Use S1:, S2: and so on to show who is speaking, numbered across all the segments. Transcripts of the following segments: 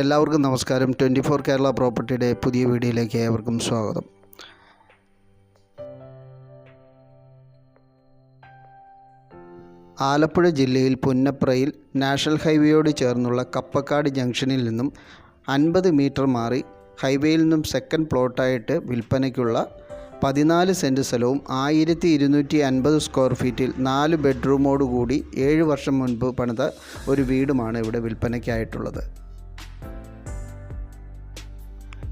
S1: എല്ലാവർക്കും നമസ്കാരം. Twenty four Kerala പ്രോപ്പർട്ടിയുടെ പുതിയ വീഡിയോയിലേക്ക് ഏവർക്കും സ്വാഗതം. ആലപ്പുഴ ജില്ലയിൽ പുന്നപ്രയിൽ നാഷണൽ ഹൈവേയോട് ചേർന്നുള്ള കപ്പക്കാട് ജംഗ്ഷനിൽ നിന്നും അൻപത് മീറ്റർ മാറി ഹൈവേയിൽ നിന്നും സെക്കൻഡ് പ്ലോട്ടായിട്ട് വിൽപ്പനയ്ക്കുള്ള പതിനാല് സെന്റ് സ്ഥലവും ആയിരത്തി ഇരുന്നൂറ്റി അൻപത് സ്ക്വയർ ഫീറ്റിൽ നാല് ബെഡ്റൂമോടുകൂടി ഏഴ് വർഷം മുൻപ് പണിത ഒരു വീടുമാണ് ഇവിടെ വിൽപ്പനയ്ക്കായിട്ടുള്ളത്.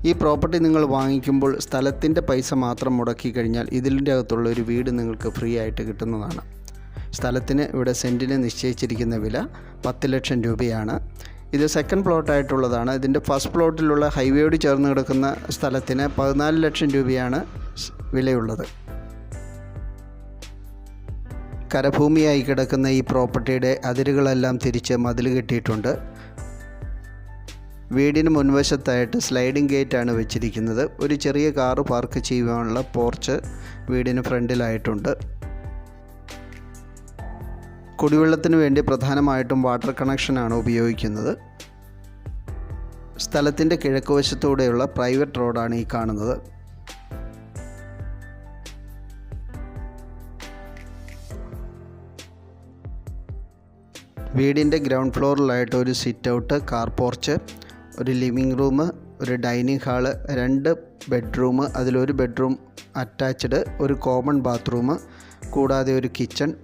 S1: ഈ പ്രോപ്പർട്ടി നിങ്ങൾ വാങ്ങിക്കുമ്പോൾ സ്ഥലത്തിന്റെ പൈസ മാത്രം മുടക്കി കഴിഞ്ഞാൽ ഇതിന്റെ അകത്തുള്ള ഒരു വീട് നിങ്ങൾക്ക് ഫ്രീ ആയിട്ട് കിട്ടുന്നതാണ്. സ്ഥലത്തിന് ഇവിടെ സെന്റിന് നിശ്ചയിച്ചിരിക്കുന്ന വില പത്ത് ലക്ഷം രൂപയാണ്. ഇത് സെക്കൻഡ് പ്ലോട്ടായിട്ടുള്ളതാണ് ഇതിന്റെ ഫസ്റ്റ് പ്ലോട്ടിലുള്ള ഹൈവേയോട് ചേർന്ന് കിടക്കുന്ന സ്ഥലത്തിന് പതിനാല് ലക്ഷം രൂപയാണ് വിലയുള്ളത്. കരഭൂമിയായി കിടക്കുന്ന ഈ പ്രോപ്പർട്ടിയുടെ അതിരുകളെല്ലാം തിരിച്ച് മതിൽ കെട്ടിയിട്ടുണ്ട്. വീടിന് മുൻവശത്തായിട്ട് സ്ലൈഡിംഗ് ഗേറ്റ് ആണ് വെച്ചിരിക്കുന്നത്. ഒരു ചെറിയ കാറ് പാർക്ക് ചെയ്യുവാനുള്ള പോർച്ച് വീടിന് ഫ്രണ്ടിലായിട്ടുണ്ട്. കുടിവെള്ളത്തിന് വേണ്ടി പ്രധാനമായിട്ടും വാട്ടർ കണക്ഷനാണ് ഉപയോഗിക്കുന്നത്. സ്ഥലത്തിന്റെ കിഴക്ക് വശത്തൂടെയുള്ള പ്രൈവറ്റ് റോഡാണ് ഈ കാണുന്നത്. വീടിന്റെ ഗ്രൗണ്ട് ഫ്ലോറിലായിട്ട് ഒരു സിറ്റ് ഔട്ട് കാർ പോർച്ച് ഒരു ലിവിങ് റൂം ഒരു ഡൈനിങ് ഹാൾ രണ്ട് ബെഡ്റൂം അതിലൊരു ബെഡ്റൂം അറ്റാച്ച്ഡ് ഒരു കോമൺ ബാത്റൂം കൂടാതെ ഒരു കിച്ചൺ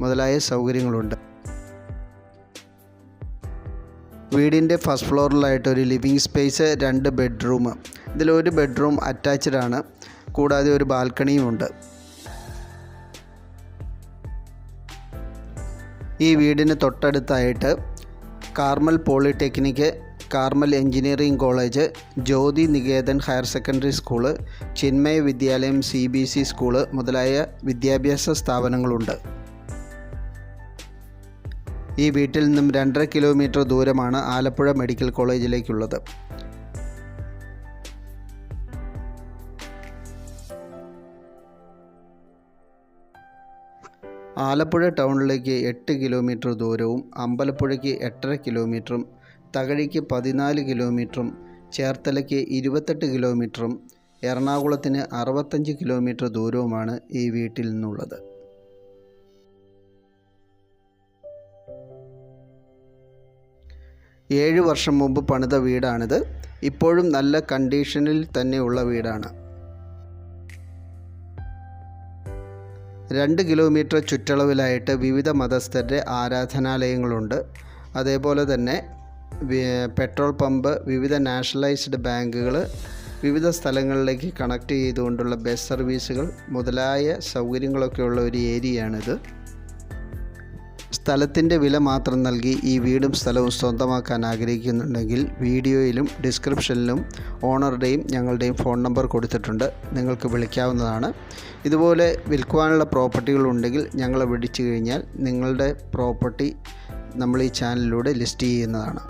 S1: മുതലായ സൗകര്യങ്ങളുണ്ട്. വീടിന്റെ ഫസ്റ്റ് ഫ്ലോറിലായിട്ട് ഒരു ലിവിങ് സ്പേസ് രണ്ട് ബെഡ്റൂം. ഇതിലൊരു ബെഡ്റൂം അറ്റാച്ച്ഡ് ആണ് കൂടാതെ ഒരു ബാൽക്കണിയും ഉണ്ട്. ഈ വീടിന് തൊട്ടടുത്തായിട്ട് Carmel polytechnic Carmel engineering college Jyothi Niketan higher secondary school Chinmaya Vidyalayam C B C school മുതലായ വിദ്യാഭ്യാസ സ്ഥാപനങ്ങളുണ്ട്. ഈ വീട്ടിൽ നിന്നും രണ്ടര കിലോമീറ്റർ ദൂരമാണ് ആലപ്പുഴ മെഡിക്കൽ കോളേജിലേക്കുള്ളത്. ആലപ്പുഴ ടൗണിലേക്ക് എട്ട് കിലോമീറ്റർ ദൂരവും അമ്പലപ്പുഴയ്ക്ക് എട്ടര കിലോമീറ്ററും തകഴിക്ക് പതിനാല് കിലോമീറ്ററും ചേർത്തലയ്ക്ക് ഇരുപത്തെട്ട് കിലോമീറ്ററും എറണാകുളത്തിന് അറുപത്തഞ്ച് കിലോമീറ്റർ ദൂരവുമാണ് ഈ വീട്ടിൽ നിന്നുള്ളത്. ഏഴ് വർഷം മുമ്പ് പണിത വീടാണിത്. ഇപ്പോഴും നല്ല കണ്ടീഷനിൽ തന്നെയുള്ള വീടാണ്. രണ്ട് കിലോമീറ്റർ ചുറ്റളവിലായിട്ട് വിവിധ മതസ്ഥരുടെ ആരാധനാലയങ്ങളുണ്ട്. അതേപോലെ തന്നെ പെട്രോൾ പമ്പ് വിവിധ നാഷണലൈസ്ഡ് ബാങ്കുകൾ വിവിധ സ്ഥലങ്ങളിലേക്ക് കണക്ട് ചെയ്തുകൊണ്ടുള്ള ബസ് സർവീസുകൾ മുതലായ സൗകര്യങ്ങളൊക്കെയുള്ള ഒരു ഏരിയയാണിത്. സ്ഥലത്തിന്റെ വില മാത്രം നൽകി ഈ വീടും സ്ഥലവും സ്വന്തമാക്കാൻ ആഗ്രഹിക്കുന്നുണ്ടെങ്കിൽ വീഡിയോയിലും ഡിസ്ക്രിപ്ഷനിലും ഓണറുടെയും ഞങ്ങളുടെയും ഫോൺ നമ്പർ കൊടുത്തിട്ടുണ്ട്. നിങ്ങൾക്ക് വിളിക്കാവുന്നതാണ്. ഇതുപോലെ വിൽക്കുവാനുള്ള പ്രോപ്പർട്ടികളുണ്ടെങ്കിൽ ഞങ്ങളെ വിളിച്ചു കഴിഞ്ഞാൽ നിങ്ങളുടെ പ്രോപ്പർട്ടി നമ്മൾ ഈ ചാനലിലൂടെ ലിസ്റ്റ് ചെയ്യുന്നതാണ്.